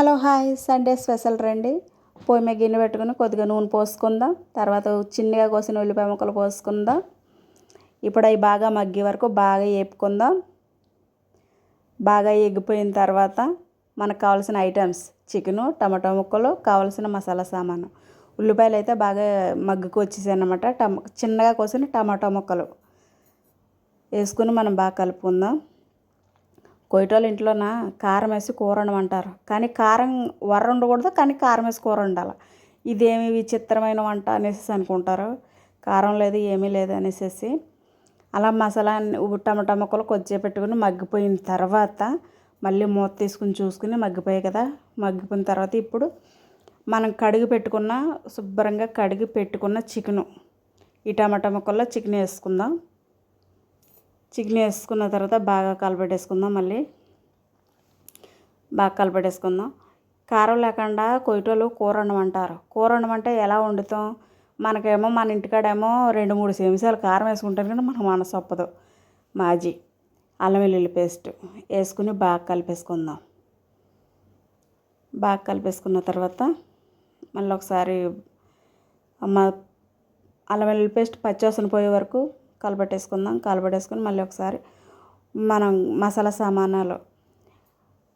Hello hi Sunday special రండి. పొయ్యి మీద గిన్నె పెట్టుకుని కొద్దిగా నూనె పోసుకుందాం. తర్వాత చిన్నగా కోసిన ఉల్లిపాయ ముక్కలు పోసుకుందాం. ఇప్పుడు అవి బాగా మగ్గే వరకు బాగా వేపుకుందాం బాగా ఎగ్గిపోయిన తర్వాత మనకు కావాల్సిన ఐటమ్స్ చికెను టమాటో ముక్కలు కావాల్సిన మసాలా సామాను. ఉల్లిపాయలు అయితే బాగా మగ్గుకు వచ్చేసాయి అన్నమాట. టమ చిన్నగా కోసిన టమాటో ముక్కలు వేసుకుని మనం బాగా కలుపుకుందాం. కొయ్యటోళ్ళ ఇంట్లోన? కారం వేసి కూర వండమంటారు. కానీ కారం వర ఉండకూడదు కానీ కారం వేసి కూర ఉండాలి ఇదేమి విచిత్రమైన వంట అనేసి అనుకుంటారు. కారం లేదు ఏమీ లేదు అనేసి అలా మసాలా టమాటా ముక్కలు కొద్దిగా పెట్టుకుని మగ్గిపోయిన తర్వాత మళ్ళీ మూత తీసుకుని చూసుకుని మగ్గిపోయాయి కదా. మగ్గిపోయిన తర్వాత ఇప్పుడు మనం కడిగి పెట్టుకున్న శుభ్రంగా కడిగి పెట్టుకున్న చికెను. ఈ టమాటా ముక్కల్లో చికెన్ వేసుకుందాం. చికెన్ వేసుకున్న తర్వాత బాగా కలపెట్టేసుకుందాం మళ్ళీ. బాగా కలపెట్టేసుకుందాం. కారం లేకుండా కొయ్యటోళ్ళు కూర వండమంటారు కూర వండమంటే ఎలా వండుతాం? మనకేమో మన ఇంటికాడేమో రెండు మూడు నిమిషాలు కారం వేసుకుంటారు కానీ మనకు మనసు ఒప్పదు. మాజీ అల్లం వెల్లుల్లి పేస్ట్ వేసుకుని బాగా కలిపేసుకుందాం. బాగా కలిపేసుకున్న తర్వాత మళ్ళీ ఒకసారి అల్లం వెల్లుల్లి పేస్ట్ పచ్చివాసన పోయే వరకు కలబెట్టేసుకుందాం. కలబెట్టేసుకుని మళ్ళీ ఒకసారి మనం మసాలా సామానాలు.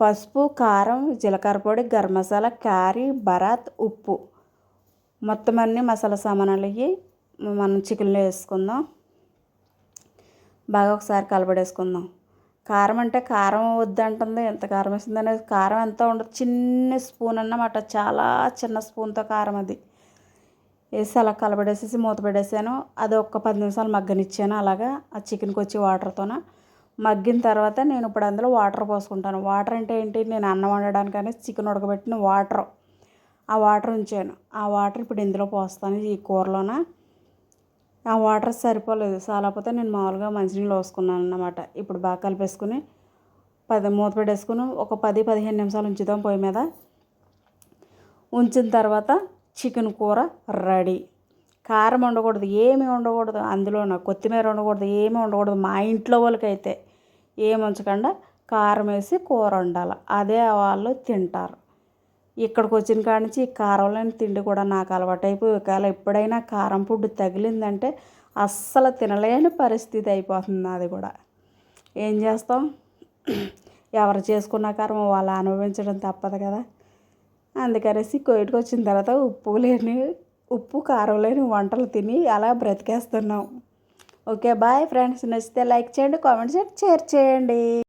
పసుపు కారం జీలకర్ర పొడి గరం మసాలా క్యారీ బరాత్ ఉప్పు. మొత్తం అన్ని మసాలా సామానాలు ఇవి మనం చికెన్లో వేసుకుందాం. బాగా ఒకసారి కలబడేసుకుందాం కారం అంటే కారం వద్దంటుంది ఎంత కారం వేసింది అనేది కారం ఎంత ఉండదు చిన్న స్పూన్ అన్నమాట. చాలా చిన్న స్పూన్తో కారం అది. వేసి అలా కలబడేసేసి మూత పెట్టేసాను. అది ఒక పది నిమిషాలు మగ్గనిచ్చాను. అలాగా ఆ చికెన్కి వచ్చి వాటర్తోన మగ్గిన తర్వాత నేను ఇప్పుడు అందులో వాటర్ పోసుకుంటాను. వాటర్ అంటే ఏంటి? నేను అన్నం వండడానికని చికెన్ ఉడకబెట్టిన వాటర్. ఆ వాటర్ ఉంచాను. ఆ వాటర్ ఇప్పుడు ఇందులో పోస్తాను ఈ కూరలోన. ఆ వాటర్ సరిపోలేదు. సాలపోతే నేను మామూలుగా మంచినీళ్ళు పోసుకున్నాను అన్నమాట. ఇప్పుడు బాగా కలిపేసుకుని పది మూత పెట్టేసుకుని ఒక పది పదిహేను నిమిషాలు ఉంచుదాం పొయ్యి మీద. ఉంచిన తర్వాత చికెన్ కూర రెడీ. కారం ఉండకూడదు ఏమీ ఉండకూడదు అందులోన కొత్తిమీర ఉండకూడదు ఏమీ ఉండకూడదు మా ఇంట్లో వాళ్ళకైతే ఏమి ఉంచకుండా కారం వేసి కూర వండాలి. అదే వాళ్ళు తింటారు. ఇక్కడికి వచ్చిన కాడ నుంచి ఈ కారం లేని తిండి కూడా నాకు అలవాటు అయిపోయి ఒకవేళ ఎప్పుడైనా కారం ఫుడ్ తగిలిందంటే అస్సలు తినలేని పరిస్థితి అయిపోతుంది అది కూడా. ఏం చేస్తాం? ఎవరు చేసుకున్న కారం వాళ్ళు అనుభవించడం తప్పదు కదా. అందుకనేసి కోవిడ్కి వచ్చిన తర్వాత ఉప్పు లేని ఉప్పు కారం లేని వంటలు తిని అలా బ్రతికేస్తున్నాం. Okay bye friends. నచ్చితే లైక్ చేయండి కామెంట్ చేయండి షేర్ చేయండి.